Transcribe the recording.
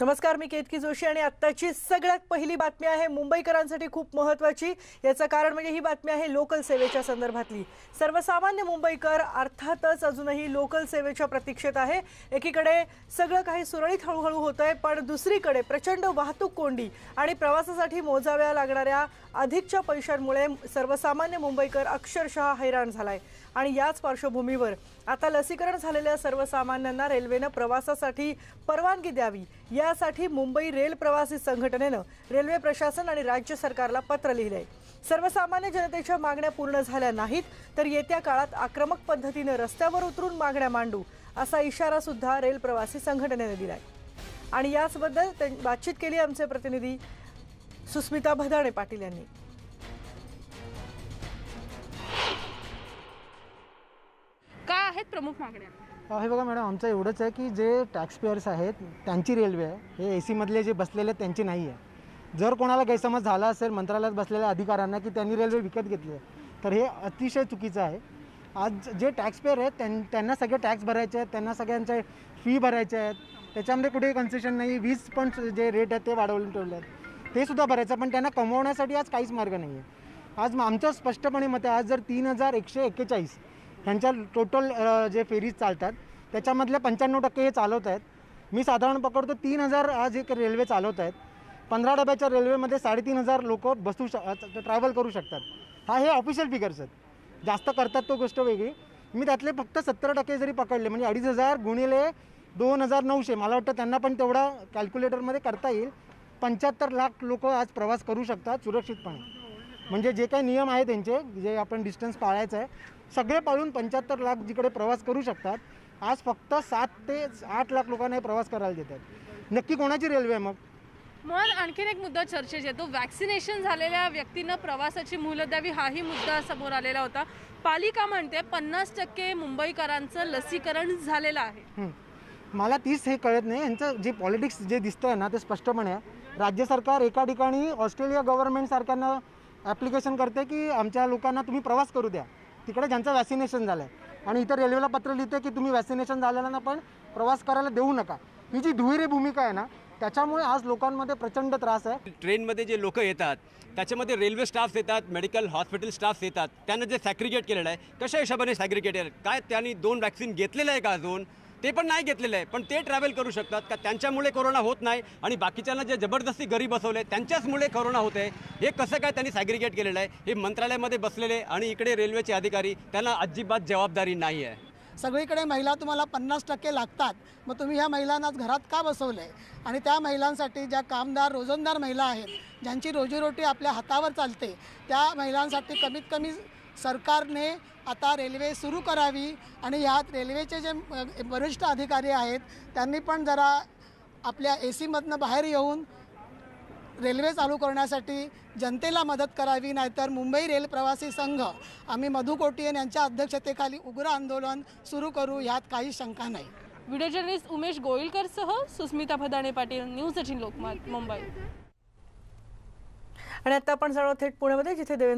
नमस्कार मी केतकी जोशी आणि आत्ताची सगळ्यात पहिली बातमी आहे मुंबईकरांसाठी खूप महत्त्वाची. याचं कारण म्हणजे ही बातमी आहे लोकल सेवेच्या संदर्भातली. सर्वसामान्य मुंबईकर अर्थातच अजूनही लोकल सेवेच्या प्रतीक्षेत आहे. एकीकडे सगळं काही सुरळीत हळूहळू होत आहे पण दुसरीकडे प्रचंड वाहतूक कोंडी आणि प्रवासासाठी मोजाव्या लागणाऱ्या अधिकच्या पैशांमुळे सर्वसामान्य मुंबईकर अक्षरशः हैराण झालाय. आणि याच पार्श्वभूमीवर आता लसीकरण झालेल्या सर्वसामान्यांना रेल्वेनं प्रवासासाठी परवानगी द्यावी या यासाठी मुंबई रेल प्रवासी संघटनेनं रेल्वे प्रशासन आणि राज्य सरकारला पत्र लिहिलंय. सर्वसामान्य जनतेच्या मागण्या पूर्ण झाल्या नाहीत तर येत्या काळात आक्रमक पद्धतीनं रस्त्यावर उतरून मागण्या मांडू असा इशारा सुद्धा रेल प्रवासी संघटनेने दिलाय. आणि याचबद्दल बातचीत केली आमचे प्रतिनिधी सुस्मिता भदाणे पाटील यांनी. काय आहेत प्रमुख मागण्या? हे बघा मॅडम आमचं एवढंच आहे की जे टॅक्सपिअर्स आहेत त्यांची रेल्वे आहे. हे ए सीमधले जे बसलेले आहेत त्यांची नाही आहे. जर कोणाला गैरसमज झाला असेल मंत्रालयात बसलेल्या अधिकाऱ्यांना की त्यांनी रेल्वे विकत घेतली आहे तर हे अतिशय चुकीचं आहे. आज जे टॅक्सपेअर आहेत त्यां त्यांना सगळे टॅक्स भरायचे आहेत त्यांना सगळ्यांचे फी भरायचे आहेत. त्याच्यामध्ये कुठेही कन्सेशन नाही. वीज पण जे रेट आहेत ते वाढवून ठेवले आहेत. ते सुद्धा भरायचं पण त्यांना कमवण्यासाठी आज काहीच मार्ग नाही आहे आज आमचं स्पष्टपणे मत आहे आज जर तीन हजार एकशे एक्केचाळीस ह्यांच्या टोटल जे फेरीज चालतात त्याच्यामधले पंच्याण्णव टक्के हे चालवत आहेत. मी साधारण पकडतो तीन हजार आज एक रेल्वे चालवत आहेत. पंधरा डब्याच्या रेल्वेमध्ये साडेतीन हजार लोक बसू श ट्रॅव्हल करू शकतात. हा हे ऑफिशियल फिगर्स आहेत. जास्त करतात तो गोष्ट वेगळी. मी त्यातले फक्त सत्तर टक्के जरी पकडले म्हणजे अडीच हजार गुणिले दोन हजार नऊशे मला वाटतं त्यांना पण तेवढा कॅल्क्युलेटरमध्ये करता येईल. पंच्याहत्तर लाख लोक आज प्रवास करू शकतात सुरक्षितपणे. म्हणजे जे काही नियम आहे त्यांचे जे आपण डिस्टन्स पाळायचं आहे सगळे पाळून पंच्याहत्तर लाख जिकडे प्रवास करू शकतात आज फक्त सात ते आठ लाख लोकांना हे प्रवास करायला देतात. नक्की कोणाची रेल्वे आहे मग? मग आणखीन एक मुद्दा चर्चेत येतो. वॅक्सिनेशन झालेल्या व्यक्तींना प्रवासाची मुहलत द्यावी हाही मुद्दा समोर आलेला होता. पालिका म्हणते पन्नास टक्के मुंबईकरांचं लसीकरण झालेलं आहे. मला तीच हे कळत नाही. यांचं जे पॉलिटिक्स जे दिसतंय ना ते स्पष्टपणे राज्य सरकार एका ठिकाणी ऑस्ट्रेलिया गव्हर्नमेंट सारख्यानं ॲप्लिकेशन करते की आमच्या लोकांना तुम्ही प्रवास करू द्या. तिकडे ज्यांचं वॅक्सिनेशन झालं आहे आणि इतर रेल्वेला पत्र लिहिते की तुम्ही वॅक्सिनेशन झालेल्यांना पण प्रवास करायला देऊ नका. ही जी दुहेरी भूमिका आहे ना त्याच्यामुळे आज लोकांमध्ये प्रचंड त्रास आहे. ट्रेनमध्ये जे लोक येतात त्याच्यामध्ये रेल्वे स्टाफ्स येतात मेडिकल हॉस्पिटल स्टाफ्स येतात. त्यांना जे सॅग्रिगेट केलेलं आहे कशा हिशोबाने सॅग्रिगेट आहे? काय त्यांनी दोन वॅक्सिन घेतलेलं आहे का अजून? ते पण नाही घेतलेलं आहे. पण ते ट्रॅव्हल करू शकतात का? त्यांच्यामुळे कोरोना होत नाही आणि बाकीच्यांना जे जबरदस्ती घरी बसवले त्यांच्याचमुळे कोरोना होत आहे. हे कसं काय त्यांनी सॅग्रिगेट केलेलं आहे? हे मंत्रालयामध्ये बसलेले आणि इकडे रेल्वेचे अधिकारी त्यांना अजिबात जबाबदारी नाही आहे. सगळीकडे महिला तुम्हाला पन्नास टक्के लागतात. मग तुम्ही ह्या महिलांनाच घरात का बसवलं आहे आणि त्या महिलांसाठी ज्या कामदार रोजंदार महिला आहेत ज्यांची रोजीरोटी आपल्या हातावर चालते त्या महिलांसाठी कमीत कमी सरकारने आता रेल्वे सुरू करावी आणि ह्यात रेल्वेचे जे वरिष्ठ अधिकारी आहेत त्यांनी पण जरा आपल्या ए सीमधनं बाहेर येऊन रेल्वे चालू करण्यासाठी जनतेला मदत करावी नाहीतर मुंबई रेल प्रवासी संघ आम्ही मधु कोटियन यांच्या अध्यक्षतेखाली उग्र आंदोलन सुरू करू ह्यात काही शंका नाही. व्हिडिओ जर्नलिस्ट उमेश गोविलकरसह सुस्मिता भदाणे पाटील न्यूज एटीन लोकमत मुंबई. आणि आता आपण जाणू थेट पुण्यामध्ये जिथे देवेंद्र